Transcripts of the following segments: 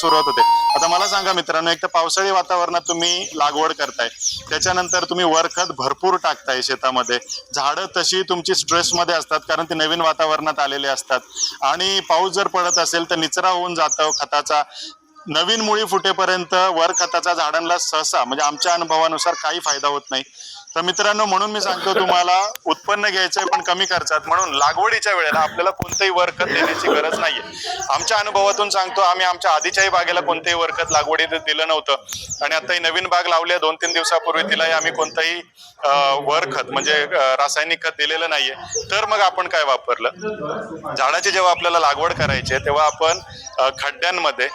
सुरुवात होते आता मला सांगा मित्रांनो एक तर पावसाळी वातावरणात तुम्ही लागवड करताय. त्याच्यानंतर तुम्ही वरखत भरपूर टाकताय शेतामध्ये. झाडं तशी तुमची स्ट्रेसमध्ये असतात कारण ते नवीन वातावरणात आलेले असतात. आणि पाऊस जर पडत असेल तर निचरा होऊन जातं खताचा. नवीन मुळी फुटेपर्यंत वर खताचा झाडांना सहसा म्हणजे आमच्या अनुभवानुसार काही फायदा होत नाही. तर मित्रांनो म्हणून मी सांगतो तुम्हाला उत्पन्न घ्यायचंय पण कमी खर्चात. म्हणून लागवडीच्या वेळेला आपल्याला कोणतंही वरकत देण्याची गरज नाहीये. आमच्या अनुभवातून सांगतो आम्ही आमच्या आधीच्याही बागेला कोणतेही वरकत लागवडीत दिलं नव्हतं. आणि आता ही नवीन बाग लावली आहे दोन तीन दिवसापूर्वी तिलाही आम्ही कोणतंही वरखत म्हणजे रासायनिक खत दिलेलं नाहीये. तर मग आपण काय वापरलं? झाडाची जेव्हा आपल्याला लागवड करायची आहे तेव्हा आपण खड्ड्यांमध्ये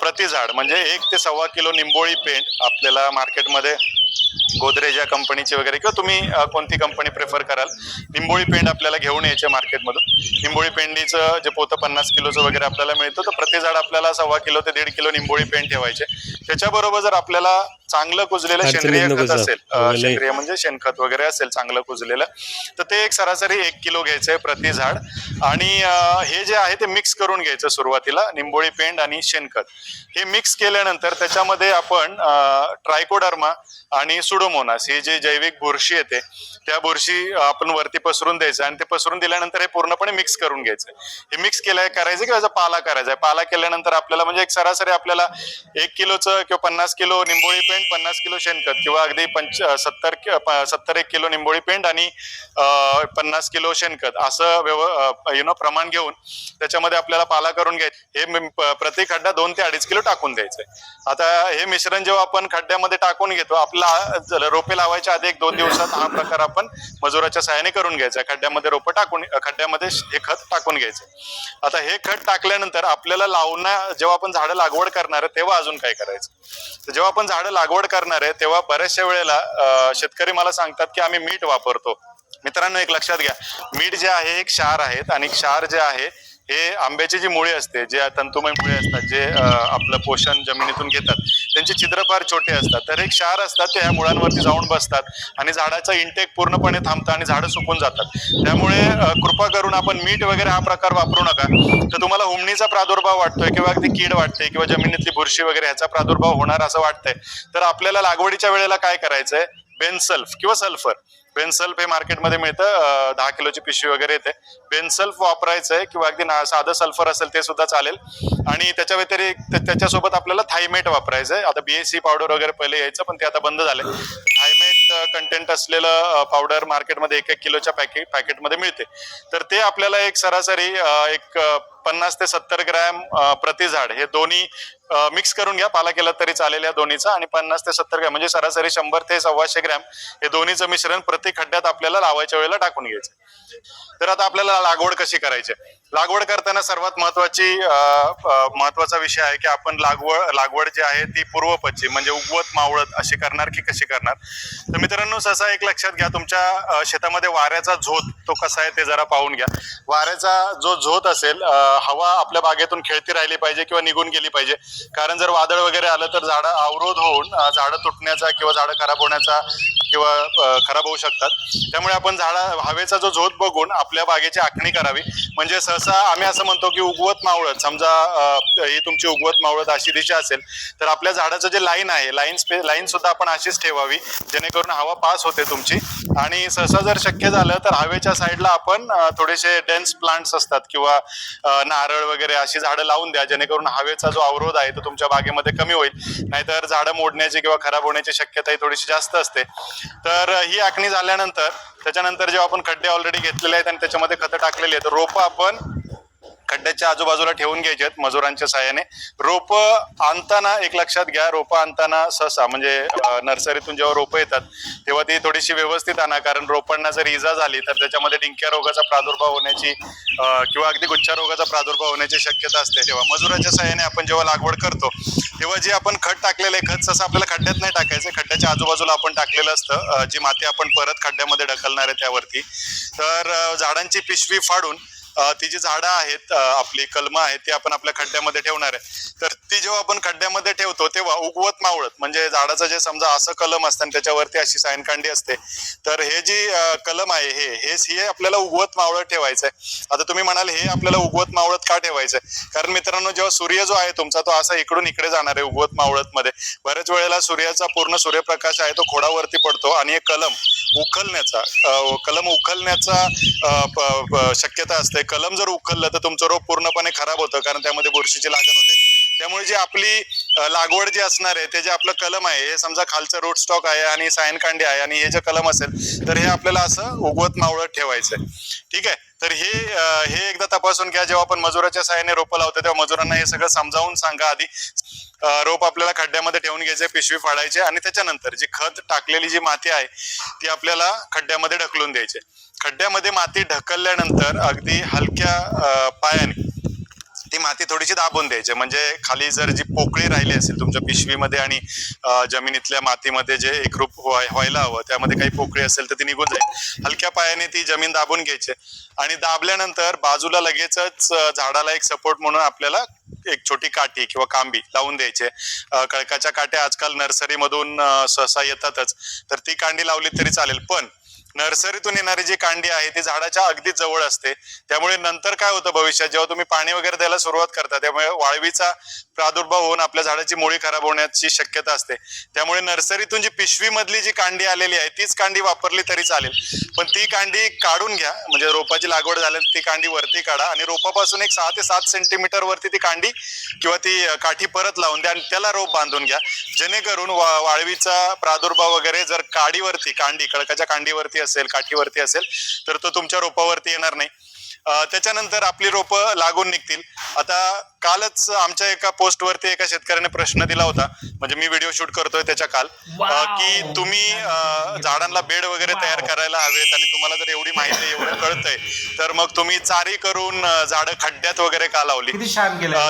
प्रति झाड म्हणजे एक ते सव्वा किलो निंबोळी पेंट आपल्याला मार्केटमध्ये गोदरेज या कंपनीची वगैरे किंवा तुम्ही कोणती कंपनी प्रेफर कराल? निंबोळी पेंट आपल्याला घेऊन यायचे मार्केटमधून. निंबोळी पेंडीचं जे पोतं पन्नास किलोचं वगैरे आपल्याला मिळतं तर प्रति झाड आपल्याला सव्वा किलो ते दीड किलो निंबोळी पेंट ठेवायचे. त्याच्याबरोबर जर आपल्याला चांगलं कुजलेलं सेंद्रिय खत. असेल सेंद्रिय म्हणजे शेणखत वगैरे असेल चांगलं कुजलेलं तर ते एक सरासरी एक किलो घ्यायचंय प्रति झाड. आणि हे जे आहे ते मिक्स करून घ्यायचं सुरुवातीला निंबोळी पेंड आणि शेणखत. हे मिक्स केल्यानंतर त्याच्यामध्ये आपण ट्रायकोडर्मा आणि सुडोमोनास ही जी जैविक बुरशी येते त्या बुरशी आपण वरती पसरून द्यायचं आणि ते पसरून दिल्यानंतर हे पूर्णपणे मिक्स करून घ्यायचं. हे मिक्स केलं करायचं किंवा त्याचा पाला करायचा. आहे पाला केल्यानंतर आपल्याला म्हणजे एक सरासरी आपल्याला एक किलोचं किंवा पन्नास किलो निंबोळी पेंड पन्नास किलो शेणखत किंवा अगदी पंच सत्तर सत्तर एक किलो निंबोळी पेंड आणि पन्नास किलो शेणखत असं व्यव यु नो प्रमाण घेऊन त्याच्यामध्ये आपल्याला पाला करून घ्यायचं. हे प्रति खड्डा दोन ते अडीच किलो टाकून द्यायचंय आता हे मिश्रण जेव्हा आपण खड्ड्यामध्ये टाकून घेतो आपला रोपे लावायच्या आधी एक दोन दिवसात हा प्रकार आपण मजुराच्या सहाय्याने करून घ्यायचा. खड्ड्यामध्ये रोपं टाकून खड्ड्यामध्ये हे खत टाकून घ्यायचं. आता हे खत टाकल्यानंतर आपल्याला लावणं जेव्हा आपण झाडं लागवड करणार आहे तेव्हा अजून काय करायचं? तर जेव्हा आपण झाडं लागवड करणार आहे तेव्हा बऱ्याचशा वेळेला शेतकरी मला सांगतात की आम्ही मीठ वापरतो. मित्रांनो एक लक्षात घ्या. मीठ जे आहे एक क्षार आहेत आणि क्षार जे आहे हे आंब्याची जी मुळे असते जे तंतुमय मुळे असतात जे आपलं पोषण जमिनीतून घेतात त्यांची छिद्र फार छोटे असतात. तर एक क्षार असतात ते ह्या मुळांवरती जाऊन बसतात आणि झाडाचा इंटेक पूर्णपणे थांबतं आणि झाडं सुकून जातात. त्यामुळे कृपा करून आपण मीठ वगैरे हा प्रकार वापरू नका. तर तुम्हाला हुमणीचा प्रादुर्भाव वाटतोय किंवा अगदी कीड वाटते किंवा जमिनीतली बुरशी वगैरे ह्याचा प्रादुर्भाव होणार असं वाटतंय. तर आपल्याला लागवडीच्या वेळेला काय करायचंय? बेनसल्फ किंवा सल्फर. बेनसल्फ हे मार्केटमध्ये मिळतं. दहा किलोची पिशवी वगैरे येते. बेनसल्फ वापरायचं आहे किंवा अगदी ना- साधं सल्फर असेल ते सुद्धा चालेल. आणि त्याच्या व्यतिरिक्त त्याच्यासोबत आपल्याला थायमेट वापरायचं आहे आता बीएससी पावडर वगैरे पहिले यायचं पण ते आता बंद झाले थायमेट कंटेंट असलेलं पावडर मार्केटमध्ये एक एक किलोच्या पॅकेट पॅकेटमध्ये मिळते. तर ते आपल्याला एक सरासरी एक पन्नास ते सत्तर ग्रॅम प्रति झाड हे दोन्ही मिक्स करून घ्या. पाला केला तरी चालेल या दोन्हीचा. आणि पन्नास ते सत्तर ग्रॅम म्हणजे सरासरी शंभर ते सव्वाशे ग्रॅम हे दोन्हीचं मिश्रण प्रति खड्ड्यात आपल्याला लावायच्या वेळेला टाकून घ्यायचं. तर आता आपल्याला लागवड कशी करायची? लागवड करताना सर्वात महत्वाची महत्त्वाचा विषय आहे की आपण लागवड लागवड जी आहे ती पूर्व पश्चिम म्हणजे उगवत मावळत अशी करणार की कशी करणार? तर मित्रांनो सहसा एक लक्षात घ्या. तुमच्या शेतामध्ये वाऱ्याचा झोत तो कसा आहे ते जरा पाहून घ्या. वाऱ्याचा जो झोत असेल हवा आपल्या बागेतून खेळती राहिली पाहिजे किंवा निघून गेली पाहिजे. कारण जर वादळ वगैरे आलं तर झाडं अवरोध होऊन झाडं तुटण्याचा किंवा झाडं खराब होण्याचा किंवा खराब होऊ शकतात. त्यामुळे आपण झाडा हवेचा जो झोत बघून आपल्या बागेची आखणी करावी. म्हणजे सहसा आम्ही असं म्हणतो की उगवत मावळत समजा ही तुमची उगवत मावळत अशी दिशा असेल तर आपल्या झाडाचं जे लाईन आहे लाईन स्पे लाईन सुद्धा आपण अशीच ठेवावी जेणेकरून हवा पास होते तुमची. आणि सहसा जर शक्य झालं तर हवेच्या साईडला आपण थोडेसे डेन डेन्स प्लांट्स असतात किंवा नारळ वगैरे अशी झाडं लावून द्या जेणेकरून हवेचा जो अवरोध आहे तो तुमच्या बागेमध्ये कमी होईल. नाहीतर झाडं मोडण्याची किंवा खराब होण्याची शक्यता ही थोडीशी जास्त असते. तर ही आखणी झाल्यानंतर त्याच्यानंतर जेव्हा आपण खड्डे ऑलरेडी घेतलेले आहेत आणि त्याच्यामध्ये खतं टाकलेली आहेत रोपं आपण खड्ड्याच्या आजूबाजूला ठेवून घ्यायचे आहेत मजुरांच्या सहाय्याने. रोप आणताना एक लक्षात घ्या रोपं आणताना सहसा म्हणजे नर्सरीतून जेव्हा रोपं येतात तेव्हा ती थोडीशी व्यवस्थित आणा. कारण रोपांना जर इजा झाली तर त्याच्यामध्ये डिंक्या रोगाचा प्रादुर्भाव होण्याची किंवा अगदी गुच्छा रोगाचा प्रादुर्भाव होण्याची शक्यता असते. तेव्हा मजुराच्या सहाय्याने आपण जेव्हा लागवड करतो तेव्हा जे आपण खत टाकलेलं आहे खत सहसा आपल्याला खड्ड्यात नाही टाकायचं खड्ड्याच्या आजूबाजूला आपण टाकलेलं असतं जी माती आपण परत खड्ड्यामध्ये ढकलणार आहे त्यावरती. तर झाडांची पिशवी फाडून ती जी झाडं आहेत आपली कलमं आहेत ती आपण आपल्या खड्ड्यामध्ये ठेवणार आहे. तर ती जेव्हा आपण खड्ड्यामध्ये ठेवतो तेव्हा उगवत मावळत म्हणजे झाडाचं जे समजा असं कलम असतं आणि त्याच्यावरती अशी सायनकांडी असते तर हे जी कलम आहे हे हे आपल्याला उगवत मावळत ठेवायचं आहे. आता तुम्ही म्हणाल हे आपल्याला उगवत मावळत का ठेवायचं आहे? कारण मित्रांनो जेव्हा सूर्य जो आहे तुमचा तो असा इकडून इकडे जाणार आहे उगवत मावळत मध्ये बऱ्याच वेळेला सूर्याचा पूर्ण सूर्यप्रकाश आहे तो खोडावरती पडतो आणि हे कलम उखलण्याचा कलम उखलण्याचा शक्यता असते. कलम जर उखललं तर तुमचं रोप पूर्णपणे खराब होतं कारण त्यामध्ये बुरशीची लागण होते. त्यामुळे जी आपली लागवड जी असणार आहे ते जे आपलं कलम आहे हे समजा खालचं रोट स्टॉक आहे आणि सायनकांडी आहे आणि हे जे कलम असेल तर हे आपल्याला असं उगवत मावळत ठेवायचं आहे ठीक आहे? तर हे हे एकदा तपासून घ्या जेव्हा आपण मजुराच्या सहाय्याने रोपं लावतो तेव्हा मजुरांना हे सगळं समजावून सांगा आधी. रोप आपल्याला खड्ड्यामध्ये ठेवून घ्यायचे पिशवी फाडायचे आणि त्याच्यानंतर जी खत टाकलेली जी माती आहे ती आपल्याला खड्ड्यामध्ये ढकलून द्यायची. खड्ड्यामध्ये माती ढकलल्यानंतर अगदी हलक्या पायाने ती माती थोडीशी दाबून द्यायची. म्हणजे खाली जर जी पोकळी राहिली असेल तुमच्या पिशवीमध्ये आणि जमिनीतल्या मातीमध्ये जे एकरूप व्हाय- व्हायला हवं त्यामध्ये काही पोकळी असेल तर ती निघून जाईल. हलक्या पायाने ती जमीन दाबून घ्यायची. आणि दाबल्यानंतर बाजूला लगेचच झाडाला एक सपोर्ट म्हणून आपल्याला एक छोटी काठी किंवा कांबी लावून द्यायचे. कळकाच्या काट्या आजकाल नर्सरीमधून सहसा येतातच. तर ती कांडी लावली तरी चालेल. पण नर्सरीतून येणारी जी कांडी आहे ती झाडाच्या अगदी जवळ असते. त्यामुळे नंतर काय होतं भविष्यात? जेव्हा तुम्ही पाणी वगैरे द्यायला सुरुवात करता त्यामुळे वाळवीचा प्रादुर्भाव होऊन आपल्या झाडाची मुळी खराब होण्याची शक्यता असते. त्यामुळे नर्सरीतून जी पिशवीमधली जी कांडी आलेली आहे तीच कांडी वापरली तरी चालेल. पण ती कांडी काढून घ्या. म्हणजे रोपाची लागवड झाल्यानंतर ती कांडी वरती काढा आणि रोपापासून एक सहा ते सात सेंटीमीटर वरती ती कांडी किंवा ती काठी परत लावून द्या आणि त्याला रोप बांधून घ्या. जेणेकरून वा- वाळवीचा प्रादुर्भाव वगैरे जर काडीवरती कांडी खडकाच्या कांडीवरती असेल काठीवरती असेल तर तो तुमच्या रोपावरती येणार नाही. त्याच्यानंतर आपली रोपं लागून निघतील. आता कालच आमच्या एका पोस्टवरती एका शेतकऱ्याने प्रश्न दिला होता. म्हणजे मी व्हिडिओ शूट करतोय त्याच्या काल. की तुम्ही झाडांना बेड वगैरे तयार. करायला हवेत आणि तुम्हाला जर एवढी माहिती एवढं कळतंय तर मग तुम्ही चारी करून झाडं खड्ड्यात वगैरे का लावली?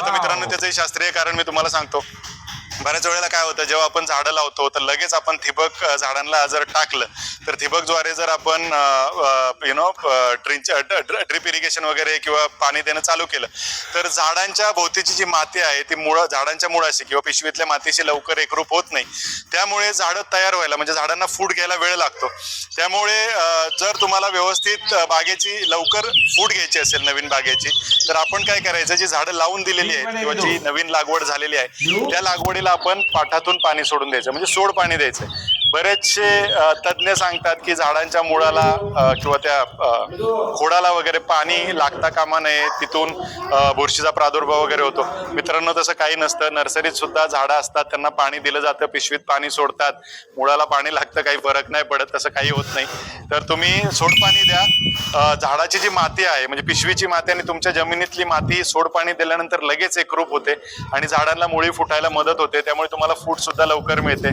तर मित्रांनो त्याचं शास्त्रीय कारण मी तुम्हाला सांगतो. बऱ्याच वेळेला काय होतं जेव्हा आपण झाडं लावतो तर लगेच आपण ठिबक झाडांना जर टाकलं तर ठिबकद्वारे जर आपण यु नो ड्रिप इरिगेशन वगैरे किंवा पाणी देणं चालू केलं तर झाडांच्या भोवतीची जी माती आहे ती मुळं झाडांच्या मुळाशी किंवा पिशवीतल्या मातीशी लवकर एकरूप होत नाही. त्यामुळे झाडं तयार व्हायला म्हणजे झाडांना फूट घ्यायला वेळ लागतो. त्यामुळे जर तुम्हाला व्यवस्थित बागेची लवकर फूट घ्यायची असेल नवीन बागेची तर आपण काय करायचं जी झाडं लावून दिलेली आहेत किंवा जी नवीन लागवड झालेली आहे त्या लागवडीला आपण पाठातून पाणी सोडून द्यायचं म्हणजे सोड पाणी द्यायचं. बरेचसे तज्ज्ञ सांगतात की झाडांच्या मुळाला किंवा त्या खोडाला वगैरे पाणी लागता कामा नये तिथून बुरशीचा प्रादुर्भाव वगैरे होतो. मित्रांनो तसं काही नसतं. नर्सरीत सुद्धा झाडं असतात त्यांना पाणी दिलं जातं पिशवीत पाणी सोडतात. मुळाला पाणी लागतं काही फरक नाही पडत तसं काही होत नाही. तर तुम्ही सोड पाणी द्या झाडाची जी माती आहे म्हणजे पिशवीची माती आणि तुमच्या जमिनीतली माती सोड पाणी दिल्यानंतर लगेच एकरूप होते आणि झाडांना मुळी फुटायला मदत होते त्यामुळे तुम्हाला फूट सुद्धा लवकर मिळते.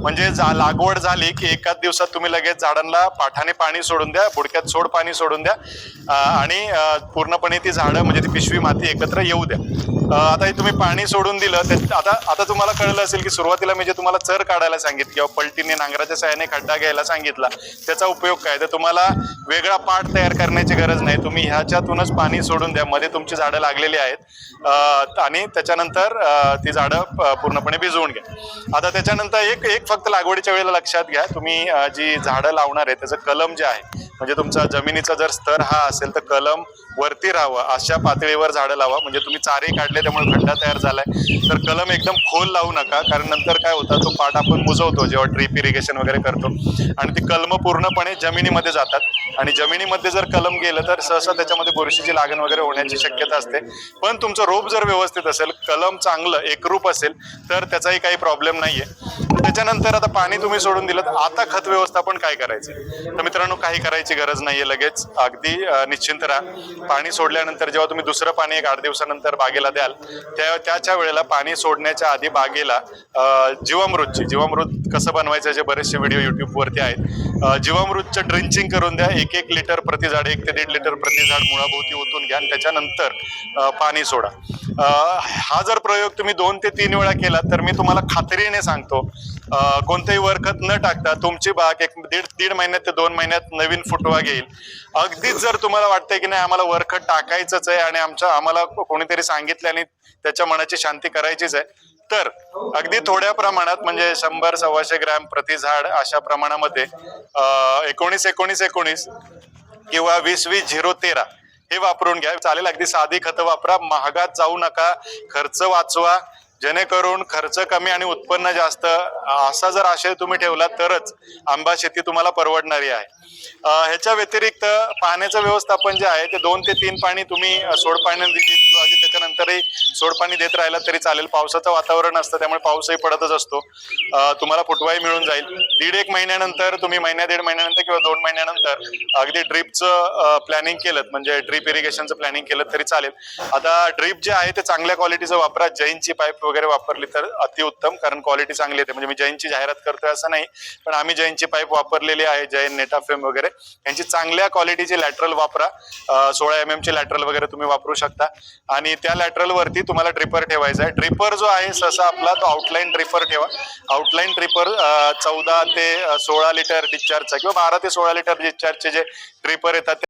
म्हणजे जा लागवड झाली की एकाच दिवसात तुम्ही लगेच झाडांना पाठाने पाणी सोडून द्या बुडक्यात सोड पाणी सोडून द्या. आणि पूर्णपणे ती झाडं म्हणजे ती पिशवी माती एकत्र येऊ द्या. आता हे तुम्ही पाणी सोडून दिलं आता आता तुम्हाला कळलं असेल की सुरुवातीला मी जे तुम्हाला चर काढायला सांगितलं किंवा पलटीने नांगराच्या साहाय्याने खड्डा घ्यायला सांगितला त्याचा उपयोग काय? तर तुम्हाला वेगळा पाठ तयार करण्याची गरज नाही. तुम्ही ह्याच्यातूनच पाणी सोडून द्या. मध्ये तुमची झाडं लागलेली आहेत. आणि त्याच्यानंतर ती झाडं पूर्णपणे भिजवून घ्या. आता त्याच्यानंतर एक एक फक्त लागवडीच्या वेळेला लक्षात घ्या. तुम्ही जी झाडं लावणार आहे त्याचं कलम जे आहे म्हणजे तुमचा जमिनीचा जर स्तर हा असेल तर कलम वरती राहावं. अशा पातळीवर झाडं लावा. म्हणजे तुम्ही चारे काढले त्यामुळे खड्डा तयार झालाय. तर कलम एकदम खोल लावू नका. कारण नंतर काय होतं तो पाट आपण मुजवतो जेव्हा ड्रीप इरिगेशन वगैरे करतो. आणि ती कलम पूर्णपणे जमिनीमध्ये जातात. आणि जमिनीमध्ये जर कलम गेलं तर सहसा त्याच्यामध्ये बुरशीची लागण वगैरे होण्याची शक्यता असते. पण तुमचं रोप जर व्यवस्थित असेल कलम चांगलं एकरूप असेल तर त्याचाही काही प्रॉब्लेम नाही आहे त्याच्यानंतर आता पाणी तुम्ही सोडून दिलं आता खत व्यवस्थापन काय करायचं? तर मित्रांनो काही करायची गरज नाही आहे लगेच. अगदी निश्चिंत राहा. पाणी सोडल्यानंतर जेव्हा तुम्ही दुसरं पाणी एक आठ दिवसानंतर बागेला द्याल त्या त्याच्या वेळेला पाणी सोडण्याच्या आधी बागेला जीवामृतची जीवामृत कसं बनवायचं जे बरेचसे व्हिडिओ युट्यूबवरती आहेत. जीवामृतचं ड्रिंचिंग करून द्या. एक एक लिटर प्रति झाड एक ते दीड लिटर प्रति झाड मुळाभोवती ओतून घ्या आणि त्याच्यानंतर पाणी सोडा. हा जर प्रयोग तुम्ही दोन ते तीन वेळा केला तर मी तुम्हाला खात्रीने सांगतो. कोणतेही वरखत न टाकता तुमची बाग एक दीड दीड महिन्यात ते दोन महिन्यात नवीन फुटवा घेईल. अगदीच जर तुम्हाला वाटतंय की नाही आम्हाला वरखत टाकायचंच आहे आणि आमच्या आम्हाला कोणीतरी सांगितलं आणि त्याच्या मनाची शांती करायचीच आहे तर अगदी थोड्या प्रमाणात म्हणजे शंभर सव्वाशे ग्रॅम प्रति झाड अशा प्रमाणामध्ये एकोणीस एकोणीस एकोणीस किंवा वीस वीस झिरो तेरा हे वापरून घ्या. चालेल अगदी साधी खतं वापरा. महागात जाऊ नका. खर्च वाचवा. जेणेकरून खर्च कमी आणि उत्पन्न जास्त असा जर आशय तुम्ही ठेवला तरच आंबा शेती तुम्हाला परवडणारी आहे. ह्याच्या व्यतिरिक्त पाण्याचं व्यवस्थापन जे आहे ते दोन ते तीन पाणी तुम्ही सोडपाण्याने दिली. किंवा सोडपाणी देत राहिला तरी चालेल. पावसाचं वातावरण असतं त्यामुळे पाऊसही पडतच असतो. तुम्हाला फुटवाही मिळून जाईल. दीड एक महिन्यानंतर तुम्ही महिन्या दीड महिन्यानंतर किंवा दोन महिन्यानंतर अगदी ड्रीपचं प्लॅनिंग केलं म्हणजे ड्रीप इरिगेशनचं प्लॅनिंग केलं तरी चालेल. आता ड्रीप जे आहे ते चांगल्या क्वालिटीचं वापरा. जैनची पाईप वगैरे वापरली तर अतिउत्तम कारण क्वालिटी चांगली येते. म्हणजे मी जैनची जाहिरात करतोय असं नाही पण आम्ही जैनची पाईप वापरलेली आहे जैन नेटाफेम वगैरे. यांची चांगल्या क्वालिटीची लॅटरल वापरा. सोळा एम ची लॅटरल वगैरे तुम्ही वापरू शकता. आणि त्या लॅटरल वरती तुम्हाला ड्रिपर ठेवायचा आहे. ड्रिपर जो आहे सहसा आपला तो आउटलाईन ड्रिपर ठेवा. आउटलाईन ड्रिपर चौदा ते सोळा लिटर डिस्चार्जचा किंवा बारा ते सोळा लिटर डिस्चार्जचे जे ड्रिपर येतात ते